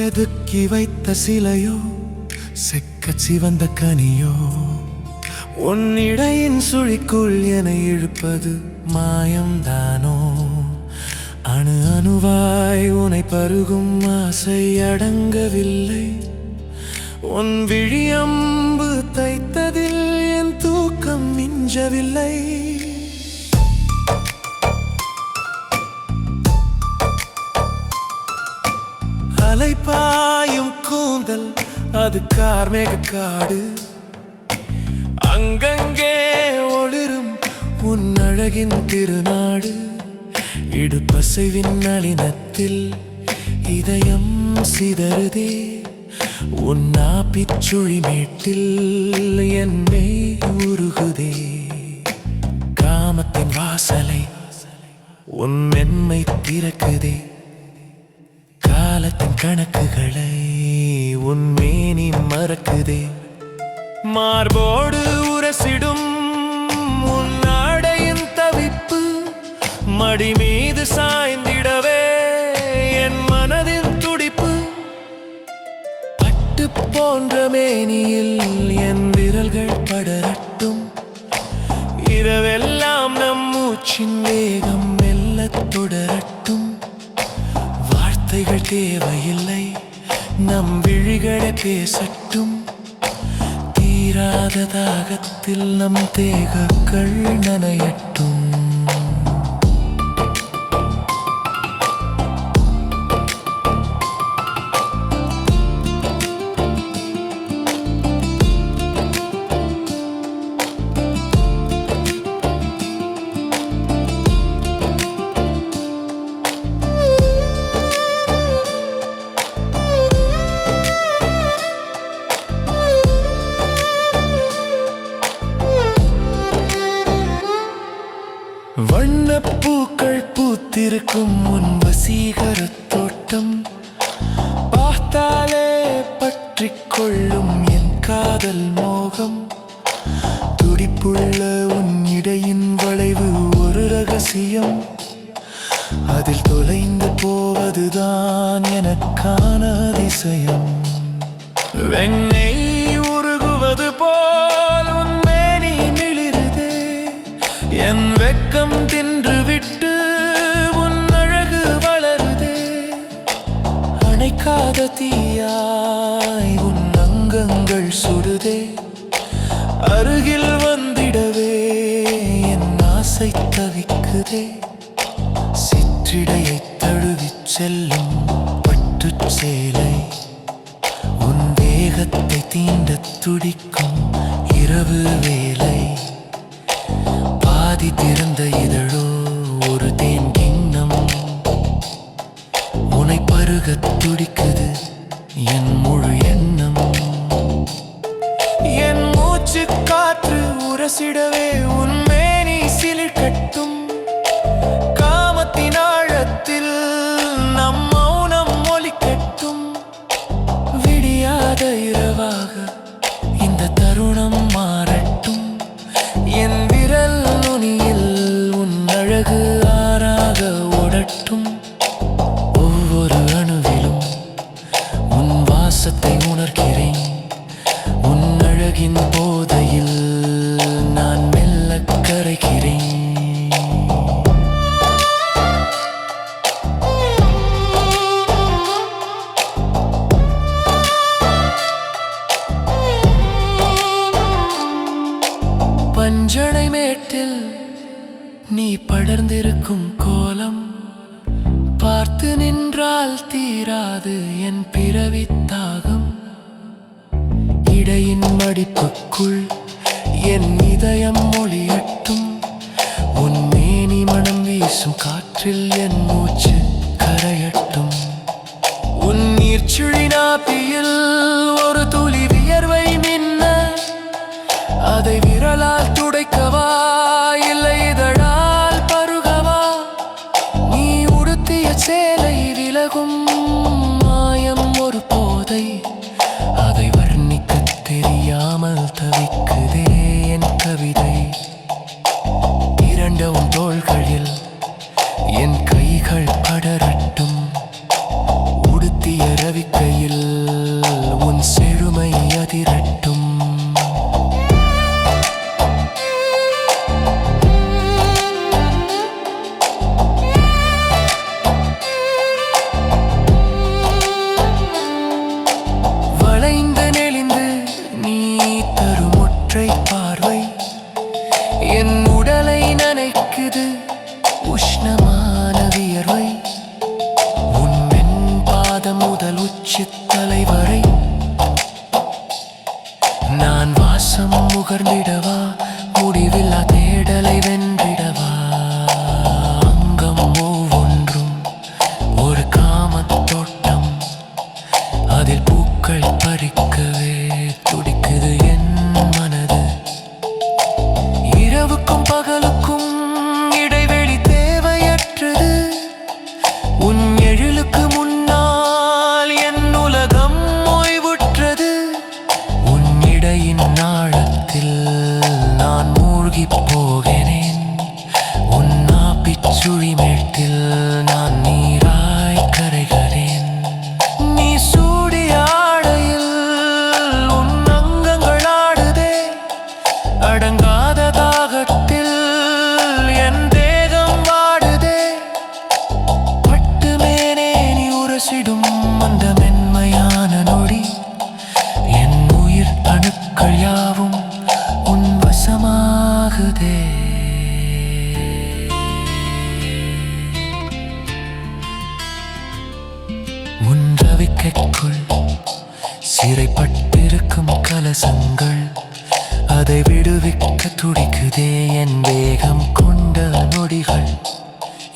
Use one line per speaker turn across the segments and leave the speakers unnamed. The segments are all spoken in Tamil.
செதுக்கி வைத்த சிலையோ செக்க சிவந்த கனியோ உன்னிடையின் சுழிக்குள் என இழுப்பது மாயம்தானோ? அணு அணுவாய் உனை பருகும் ஆசை அடங்கவில்லை. உன் விழியம்பு தைத்ததில் என் தூக்கம் மிஞ்சவில்லை. அது கார்மேக காடு. அங்கங்கே ஒளிரும் உன் அழகின் திருநாடு. இடுப்பசைவின் நளினத்தில் இதயம் சிதறுதே. உன் நாப்பிச்சுழி மேட்டில் என்னை உருகுதே. காமத்தின் வாசலை உன் மென்மை திறக்குதே. காலத்தின் கணக்குகளை உன் மேனி மறக்குதே. மார்போடு உரசிடும் உன்னாடையின் தவிப்பு மடி மீது சாய்ந்திடவே என் மனதின் துடிப்பு. பட்டு போன்ற மேனியில் என் விரல்கள் படரட்டும். இரவெல்லாம் நம் மூச்சின் வேகம் மெல்ல தொடரட்டும். வார்த்தைகள் தேவையில்லை விழிகளை பேசட்டும். தீராத தாகத்தில் நம் தேகக்கள் நனையட்டும். வண்ணப்பூக்கள் பூத்திருக்கும் உன் வசீகர தோட்டம். பார்த்தாலே பற்றிக் கொள்ளும் என் காதல் மோகம். துடிப்புள்ள உன் இடையின் வளைவு ஒரு ரகசியம். அதில் தொலைந்து போவதுதான் எனக்கான அதிசயம். வெண்ணெய் என் வெக்கம் தின்று விட்டு உன் அழகு வளருதே. அணைக்காத தீயாய் உன் அங்கங்கள் சுடுதே. அருகில் வந்திடவே என் ஆசை தவிக்குதே. சிற்றிடையை தழுவிச் செல்லும் பட்டு சேலை. உன் வேகத்தை தீண்ட துடிக்கும் இரவு வேலை. பாதி திறந்த இதழோ நீ படர்ந்திருக்கும் கோலம் பார்த்து நின்றால் தீராது என் பிறவித்தாகம் இடையின் மடிப்புக்குள் என் இதயம் மொழியட்டும் உன் மேனி மனம் வீசும் காற்றில் என் மூச்சு கரையட்டும். உன் நீர்ச்சுழி நாப்பியில் ஒரு துளி வியர்வை மின்ன அதை விரலால் கவிதை இரண்டவும் தோள்களில் என் கை சுழிமேட்டில் நான் நீ வாழ்க்கைக்குள் சிறைப்பட்டிருக்கும் கலசங்கள் அதை விடுவிக்க துடிக்குதே என் வேகம் கொண்ட நொடிகள்.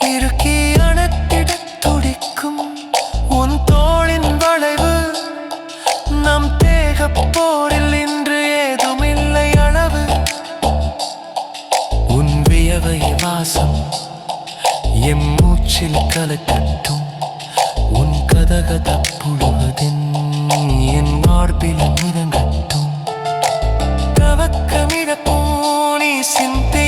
இருக்கே அணத்திட துடிக்கும் உன் தோளின் வளைவு. நம் தேக போரில் இன்று ஏதுமில்லை அளவு. உன் வியவை வாசம் எம் மூச்சில் கலக்கட்டும். கதக தப்புழுவதென் என் மார்பில் முதங்கட்டும். கவக்கமிட போனே சிந்தே